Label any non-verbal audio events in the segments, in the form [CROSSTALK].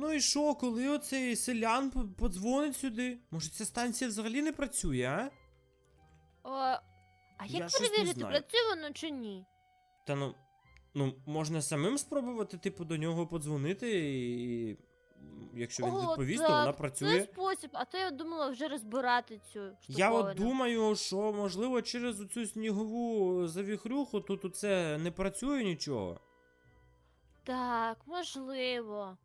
Ну і що, коли оцей селян подзвонить сюди? Може ця станція взагалі не працює, а? О, а Я як щось не перевірити, знаю. працює воно чи ні? Та ну. Ну, можна самим спробувати, типу, до нього подзвонити і. Якщо він О, відповість, так, то вона Це працює. спосіб, а то я думала вже розбирати цю Я от думаю, що можливо через цю снігову завіхрюху тут оце не працює нічого. Так, можливо.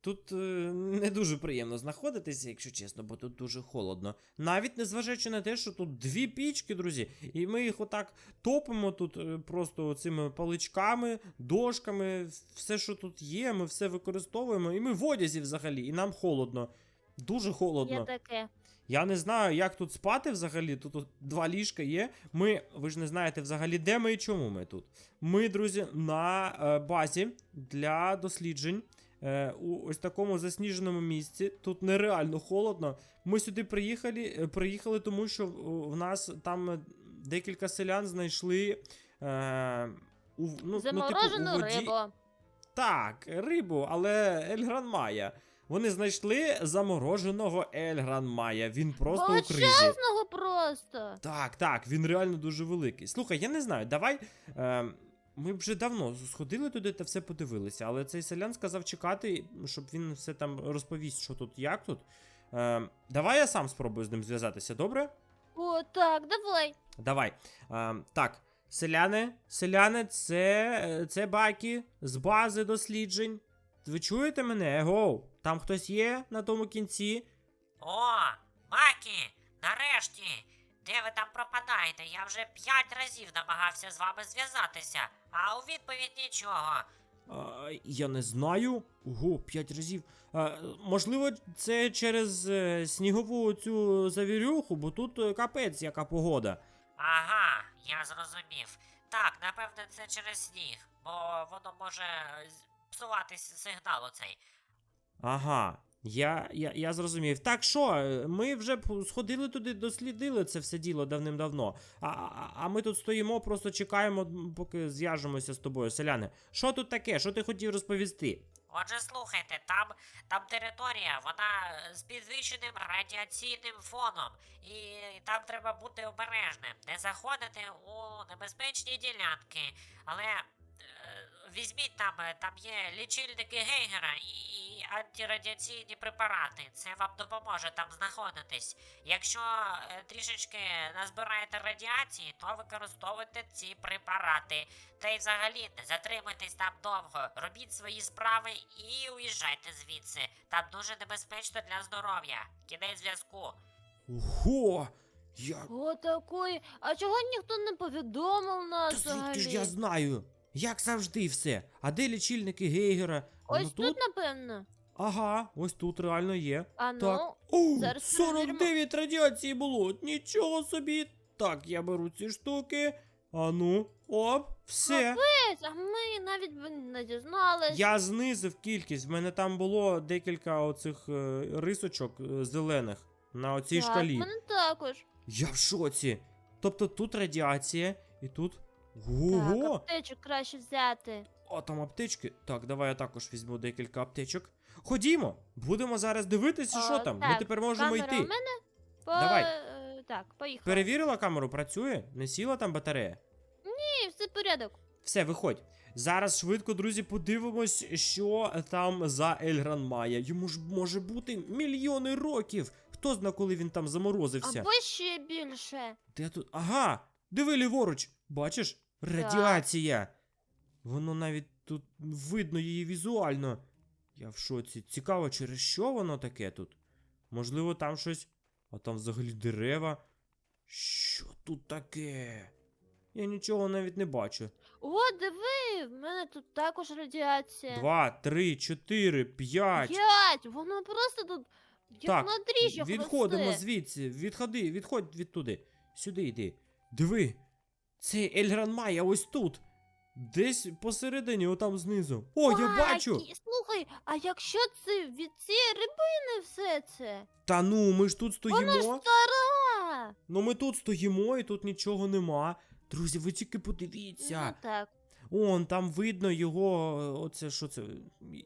Тут е, не дуже приємно знаходитися, якщо чесно, бо тут дуже холодно. Навіть незважаючи на те, що тут дві пічки, друзі, і ми їх отак топимо тут е, просто цими паличками, дошками, все, що тут є, ми все використовуємо, і ми в одязі взагалі, і нам холодно. Дуже холодно. Є таке. Я не знаю, як тут спати взагалі. Тут от два ліжка є. Ми, ви ж не знаєте взагалі, де ми і чому ми тут. Ми, друзі, на е, базі для досліджень. Е, у ось такому засніженому місці. Тут нереально холодно. Ми сюди приїхали, е, приїхали тому що в, нас там декілька селян знайшли. Е, у, ну, ну, типу, у воді... рибу. Так, рибу, але Ельгран Майя. Вони знайшли замороженого Ельгран Майя. Він просто у кризі. Величезного просто. Так, так, він реально дуже великий. Слухай, я не знаю, давай. Е, ми вже давно сходили туди та все подивилися, але цей селян сказав чекати, щоб він все там розповість, що тут, як тут. Е, давай я сам спробую з ним зв'язатися, добре? О, так, давай. Давай. А, так, селяни, селяни, це, е, це баки з бази досліджень. Ви чуєте мене? Его, там хтось є на тому кінці? О, Макі, нарешті. Де ви там пропадаєте? Я вже п'ять разів намагався з вами зв'язатися, а у відповідь нічого. А, я не знаю. Ого, п'ять разів. А, можливо, це через е, снігову цю завірюху, бо тут е, капець, яка погода. Ага, я зрозумів. Так, напевне, це через сніг, бо воно може з- псувати с- сигнал оцей. Ага, я, я, я зрозумів. Так що, е, ми вже п- сходили туди, дослідили це все діло давним-давно. А, а, а ми тут стоїмо, просто чекаємо, поки зв'яжемося з тобою, селяни. Що тут таке? Що ти хотів розповісти? Отже, слухайте, там, там територія, вона е, з підвищеним радіаційним фоном, і там треба бути обережним, не заходити у небезпечні ділянки. Але візьміть там, е, там є лічильники Гейгера і, і антирадіаційні препарати. Це вам допоможе там знаходитись. Якщо е, трішечки назбираєте радіації, то використовуйте ці препарати. Та й взагалі не затримуйтесь там довго, робіть свої справи і уїжджайте звідси. Там дуже небезпечно для здоров'я. Кінець зв'язку. Ого! Я. О, такої. А чого ніхто не повідомив нас Та звідки ж взагалі? я знаю? Як завжди все. А де лічильники Гейгера? Ось Ну, тут, напевно. Ага, ось тут реально є. А ну, Так. О, зараз 49 радіації було. Нічого собі. Так, я беру ці штуки. А ну, оп, все. Капець, а ми навіть не дізнались. Я знизив кількість. В мене там було декілька оцих е, рисочок е, зелених на оцій так, шкалі. мене також. Я в шоці. Тобто тут радіація, і тут. Так, Ого! аптечок краще взяти. А там аптечки. Так, давай я також візьму декілька аптечок. Ходімо, будемо зараз дивитися, О, що там. Ми так, тепер можемо Камера йти. у мене? По... Давай. е, Так, поїхали. Перевірила камеру, працює? Не сіла там батарея? Ні, все порядок. Все, виходь. Зараз швидко, друзі, подивимось, що там за Ельгран Майя. Йому ж може бути мільйони років. Хто зна, коли він там заморозився? Або ще більше. Де тут? Ага! Диви ліворуч! Бачиш? Радіація! Воно навіть тут видно її візуально. Я в шоці. Цікаво, через що воно таке тут? Можливо, там щось. А там взагалі дерева. Що тут таке? Я нічого навіть не бачу. О, диви, в мене тут також радіація. Два, три, чотири, п'ять. П'ять! Воно просто тут як Так, на дріжджах Відходимо росте. звідси. Відходи, відходь відтуди. Сюди йди. Диви. Цей Ельгран Майя ось тут. Десь посередині, отам знизу. О, я бачу! Слухай, а якщо це від цієї рибини все це? Та ну, ми ж тут Вона ж стоїмо. стара! Ну ми тут стоїмо і тут нічого нема. Друзі, ви тільки подивіться. Ну так. Он там видно його. е, Оце що це?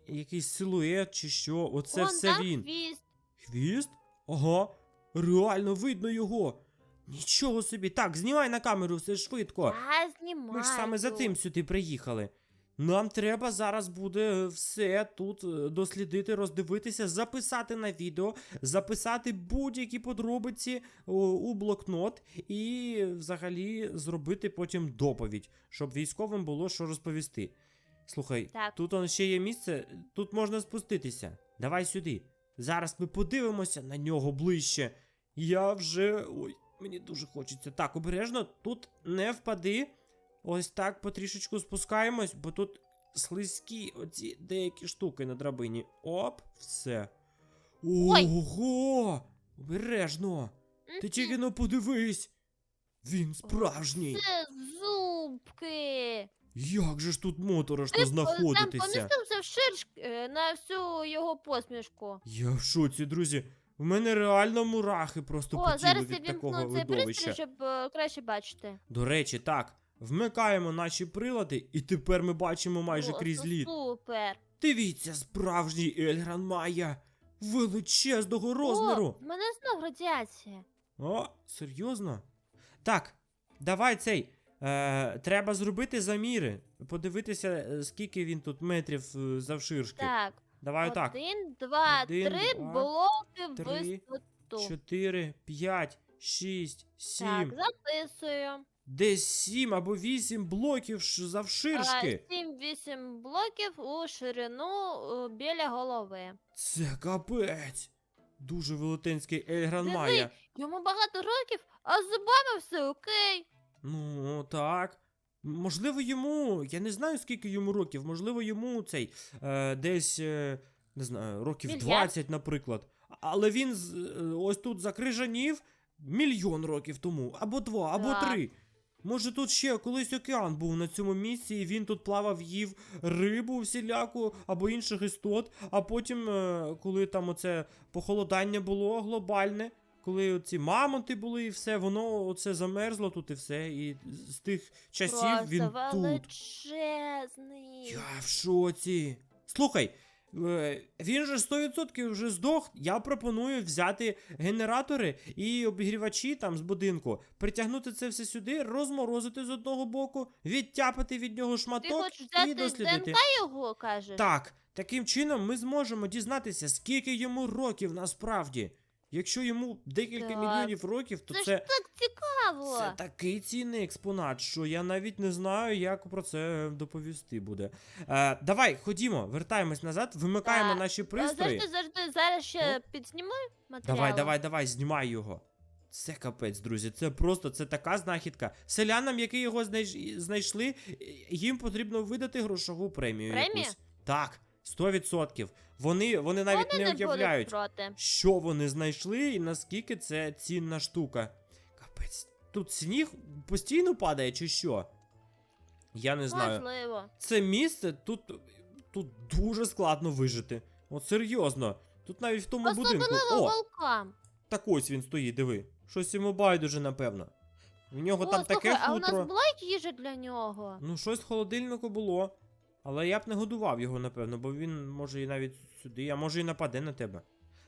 Якийсь силует чи що? Оце Вон все там він. хвіст. Хвіст? Ага. Реально видно його. Нічого собі. Так, знімай на камеру все швидко. Я знімаю. Ми ж саме за цим сюди приїхали. Нам треба зараз буде все тут е, дослідити, роздивитися, записати на відео, записати будь-які подробиці у блокнот і взагалі зробити потім доповідь, щоб військовим було що розповісти. Слухай, Так. тут он ще є місце, тут можна спуститися. Давай сюди. Зараз ми подивимося на нього ближче. Я вже. Ой, мені дуже хочеться. Так, обережно, тут не впади. Ось так потрішечку спускаємось, бо тут слизькі оці деякі штуки на драбині. Оп, все. Ого! Обережно! Ти тільки ну подивись! Він справжній! Це зубки. Як же ж тут моторошно Ти Там знаходитися? помістився в ширш е, на всю його посмішку. Я в шоці, друзі. В мене реально мурахи просто О, по тілу зараз я від такого вімкну цей видовища. пристрій, щоб е, краще бачити. До речі, так, вмикаємо наші прилади, і тепер ми бачимо майже О, крізь це лід. Супер. Дивіться, справжній Ельгран Майя. Величезного розміру. О, в мене знов радіація. О, серйозно? Так, давай цей. Е, треба зробити заміри. Подивитися, е, скільки він тут метрів е, завширшки. Так. Давай так. Один, два, Один, три два, блоки три, висоту. 4, 5, 6, 7. Так, записую. Десь 7 або 8 блоків завширшки. 7-8 блоків у ширину е, біля голови. Це капець. Дуже велетенський Ельгран Диви, Майя. Йому багато років, а з зубами все окей. Ну, так. Можливо, йому. Я не знаю, скільки йому років. Можливо, йому цей е, десь. Е, не знаю, років Мільярд? 20, наприклад. Але він з- е, ось тут закрижанів мільйон років тому. Або два, або Так. три. Може, тут ще колись океан був на цьому місці, і він тут плавав, їв рибу всіляку або інших істот. А потім, е, коли там оце похолодання було глобальне, коли ці мамонти були і все, воно оце замерзло тут і все. І з тих часів Просто він тут. Я в шоці. Слухай, е, він же 100% вже здох. Я пропоную взяти генератори і обігрівачі там з будинку, притягнути це все сюди, розморозити з одного боку, відтяпати від нього Ти шматок хочеш і взяти дослідити. ДНК його, кажеш? Так, таким чином ми зможемо дізнатися, скільки йому років насправді. Якщо йому декілька Так. мільйонів років, то Це ж так цікаво. це такий цінний експонат, що я навіть не знаю, як про це доповісти буде. Е, давай, ходімо, вертаємось назад, вимикаємо Так. наші пристрої. Завжди, завжди, зараз ще підсніми матеріал. Давай, давай, давай, знімай його. Це капець, друзі. Це просто це така знахідка. Селянам, які його знайшли, їм потрібно видати грошову премію. Премію? якусь. Так, 100%. Вони, вони навіть Вони не не уявляють, проти. що вони знайшли і наскільки це цінна штука. Капець, тут сніг постійно падає, чи що? Я не знаю. Можливо. Це місце тут, тут дуже складно вижити. От серйозно. Тут навіть в тому будинку. Особливо волкам. так ось він стоїть, диви. Щось йому байдуже, напевно. В нього О, там таке слухай, а у нас була їжа для нього? Ну, щось в холодильнику було. Але я б не годував його, напевно, бо він може і навіть сюди, а може і нападе на тебе.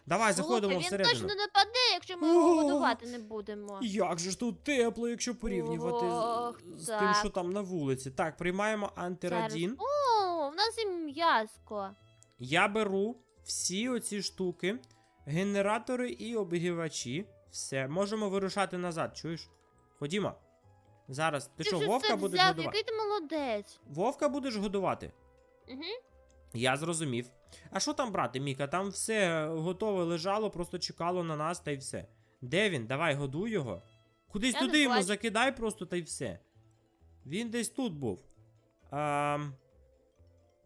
Давай, заходимо Слухай, всередину. Він точно не нападе, якщо ми його О! годувати не будемо. Як же ж тут тепло, якщо порівнювати з- Ох, з, тим, так. що там на вулиці. Так, приймаємо антирадін. О, в нас і м'яско. Я беру всі оці штуки, генератори і обігрівачі. Все, можемо вирушати назад, чуєш? Ходімо. Зараз. Ти, що, Вовка все будеш взяв, годувати? який ти молодець. Вовка будеш годувати? Угу. Я зрозумів. А що там брати, Міка? Там все готове лежало, просто чекало на нас та й все. Де він? Давай, годуй його. Кудись Я туди йому бачу. закидай просто та й все. Він десь тут був. А...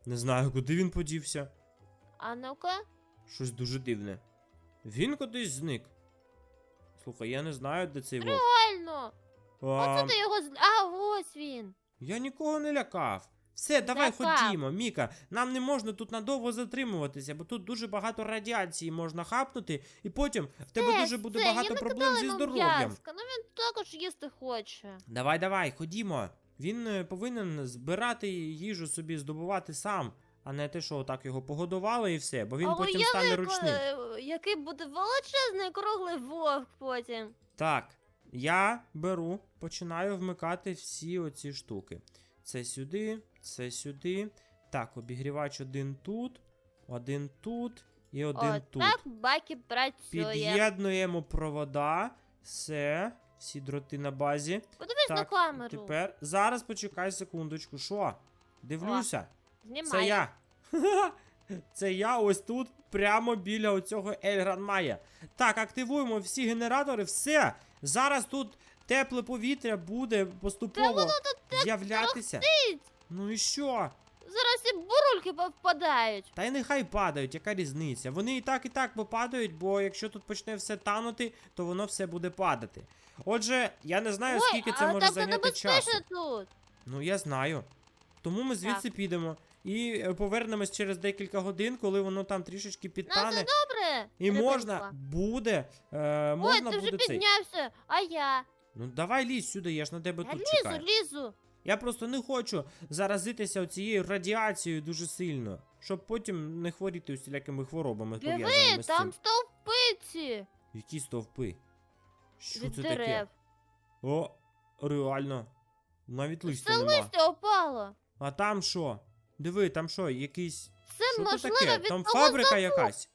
Не знаю, куди він подівся. А ну-ка. Щось дуже дивне. Він кудись зник. Слухай, я не знаю, де цей вовк. Реально. Оце ти його з... А, ось він. я нікого не лякав. Все, давай Лякав. ходімо, Міка. Нам не можна тут надовго затримуватися, бо тут дуже багато радіації можна хапнути, і потім в тебе Це, дуже буде це, багато проблем накидала зі йому здоров'ям. м'яска, Ну він також їсти хоче. Давай, давай, ходімо. Він е, повинен збирати їжу собі, здобувати сам, а не те, що отак його погодували і все, бо він а потім уяви, стане ручним. коли- який буде величезний круглий вовк потім. Так, я беру, починаю вмикати всі оці штуки. Це сюди, це сюди. Так, обігрівач один тут, один тут і один О, тут. так баки працює. Під'єднуємо провода. Все, всі дроти на базі. Подивись на камеру. Тепер зараз почекай секундочку. Що? Дивлюся. Знімай. Це я. [LAUGHS] Це я ось тут, прямо біля оцього Ельгран Майя. Так, активуємо всі генератори, все. Зараз тут тепле повітря буде поступово з'являтися. Ну і що? Зараз і бурульки повпадають. Та й нехай падають, яка різниця? Вони і так, і так попадають, бо якщо тут почне все танути, то воно все буде падати. Отже, я не знаю, Ой, скільки це а може так зайняти небезпечно часу. тут. Ну я знаю. Тому ми звідси підемо. І е, повернемось через декілька годин, коли воно там трішечки Ну, підтане. це добре. І рибинко. можна буде. Е, Ой, можна ти вже буде цей. піднявся, а я. Ну давай лізь сюди, я ж на тебе Я тут лізу, чекаю. лізу. Я просто не хочу заразитися цією радіацією дуже сильно, щоб потім не хворіти усілякими хворобами пов'язаними Диви, з там цим. стовпиці Які стовпи? Що від це дерев. таке? О, реально. Навіть листя Це нема. листя опало. А там що? Диви, там що, якийсь. Це що це можливо таке? від Там того фабрика заводу. якась.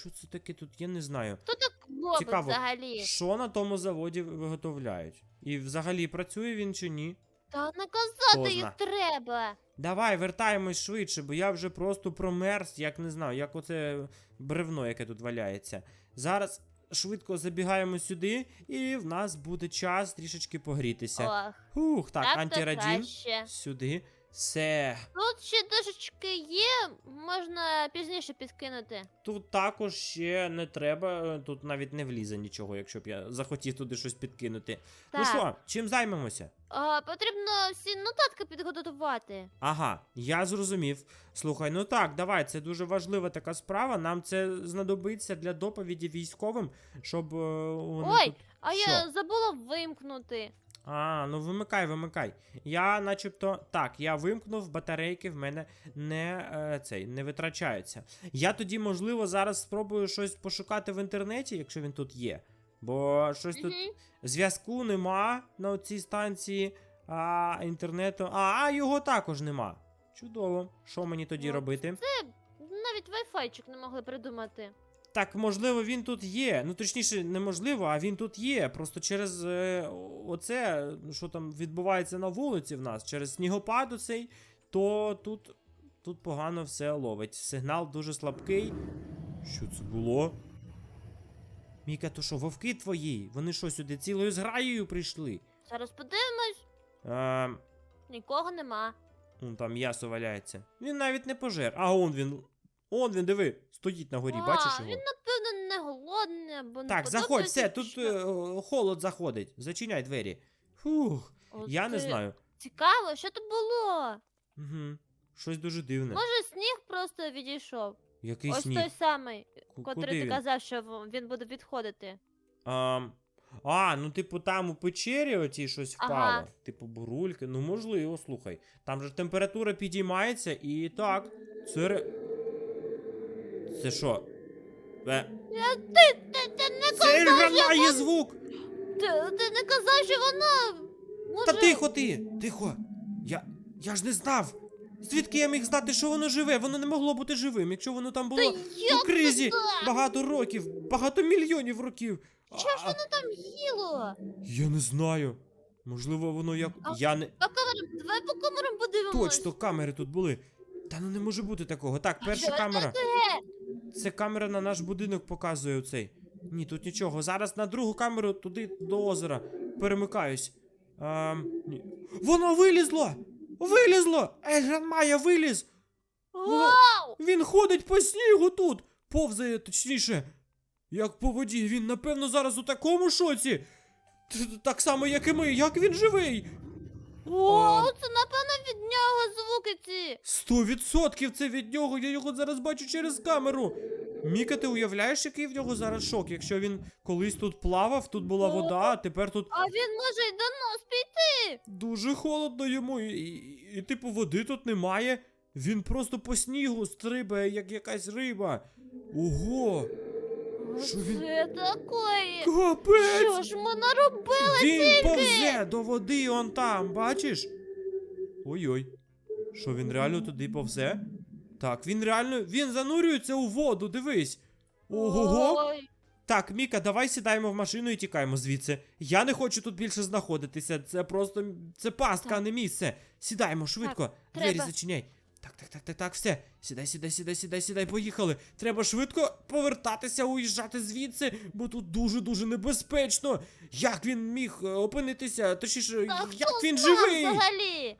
Що це таке тут? Я не знаю. Хто так робить Цікаво, взагалі? Що на тому заводі виготовляють? І взагалі працює він чи ні? Та Хто наказати їх зна. треба. Давай, вертаємось швидше, бо я вже просто промерз, як не знаю, як оце бревно, яке тут валяється. Зараз швидко забігаємо сюди, і в нас буде час трішечки погрітися. Ох, Ух, так, так то антирадін. краще. Сюди. Все. Тут ще дошечки є, можна пізніше підкинути. Тут також ще не треба, тут навіть не влізе нічого, якщо б я захотів туди щось підкинути. Ну що, чим займемося? А, потрібно всі нотатки підготувати. Ага, я зрозумів. Слухай, ну так, давай, це дуже важлива така справа. Нам це знадобиться для доповіді військовим, щоб е, вони Ой, тут... А Що? я забула вимкнути. А, ну вимикай, вимикай. Я, начебто, так, я вимкнув, батарейки в мене не е, цей не витрачаються. Я тоді, можливо, зараз спробую щось пошукати в інтернеті, якщо він тут є. Бо щось тут зв'язку нема на цій станції, а інтернету. А, а його також нема. Чудово. Що мені тоді Ну, робити? Це навіть вайфайчик не могли придумати. Так, можливо, він тут є. Ну, точніше, неможливо, а він тут є. Просто через е, оце, що там відбувається на вулиці в нас, через снігопад оцей, то тут, тут погано все ловить. Сигнал дуже слабкий. Що це було? Міка, то що, вовки твої? Вони що, сюди цілою зграєю прийшли? Зараз подивимось, Ем, нікого нема. ну там м'ясо валяється. Він навіть не пожер. А он він. Он він, диви, стоїть на горі, а, бачиш його? Він, напевно, не голодний, або не Так, заходь, все, тут е, холод заходить. Зачиняй двері. Фух, От я не знаю. Цікаво, що то було? Угу. Щось дуже дивне. Може, сніг просто відійшов. Який Ось сніг? той самий, Ку- котрий Куди ти він? казав, що в- він буде відходити. А, а, ну типу там у печері оті щось впало. Ага. Типу бурульки. Ну можливо, слухай. Там же температура підіймається і так. Це. ре- Це що? Е, Я, ти, ти, ти не це казав, що має вон- звук! ти, ти не казав, що вона. Може... Та тихо ти! Тихо! Я. Я ж не знав! Звідки я міг знати, що воно живе? Воно не могло бути живим, якщо воно там Та було як у кризі це так? багато років, багато мільйонів років. Що ж А, воно там їло? Я не знаю. Можливо, воно як. А- Я не. По камерам, давай по камерам подивимось. Точно, камери тут були. Та ну не може бути такого. Так, перша камера. це? Це камера на наш будинок показує оцей. Ні, тут нічого. Зараз на другу камеру туди до озера. Перемикаюсь. А, ні. Воно вилізло! Вилізло! Ельгран Майя виліз! Вау! Він ходить по снігу тут! Повзає, точніше. Як по воді, він, напевно, зараз у такому шоці. Так само, як і ми, як він живий. О, це напевно від нього звуки ці. Сто відсотків це від нього, я його зараз бачу через камеру. Міка, ти уявляєш, який в нього зараз шок, якщо він колись тут плавав, тут була вода, а тепер тут А він може й до нас піти. дуже холодно йому, і, і, і типу води тут немає. Він просто по снігу стрибає, як якась риба. Ого! Що він- Це таке. Капець! Що ж ми наробили? Він повзе до води он там, бачиш? Ой-ой. Що він реально туди повзе? Так, він реально. Він занурюється у воду, дивись. Ой, Так, Міка, давай сідаємо в машину і тікаємо звідси. Я не хочу тут більше знаходитися. Це просто. Це пастка, а не місце. Сідаємо швидко. Двері треба. зачиняй. Так, так, так, так, так, все. Сідай, сідай, сідай, сідай, сідай, поїхали. Треба швидко повертатися, уїжджати звідси, бо тут дуже-дуже небезпечно. Як він міг е, опинитися? Точніше, а як хто він знав живий? взагалі?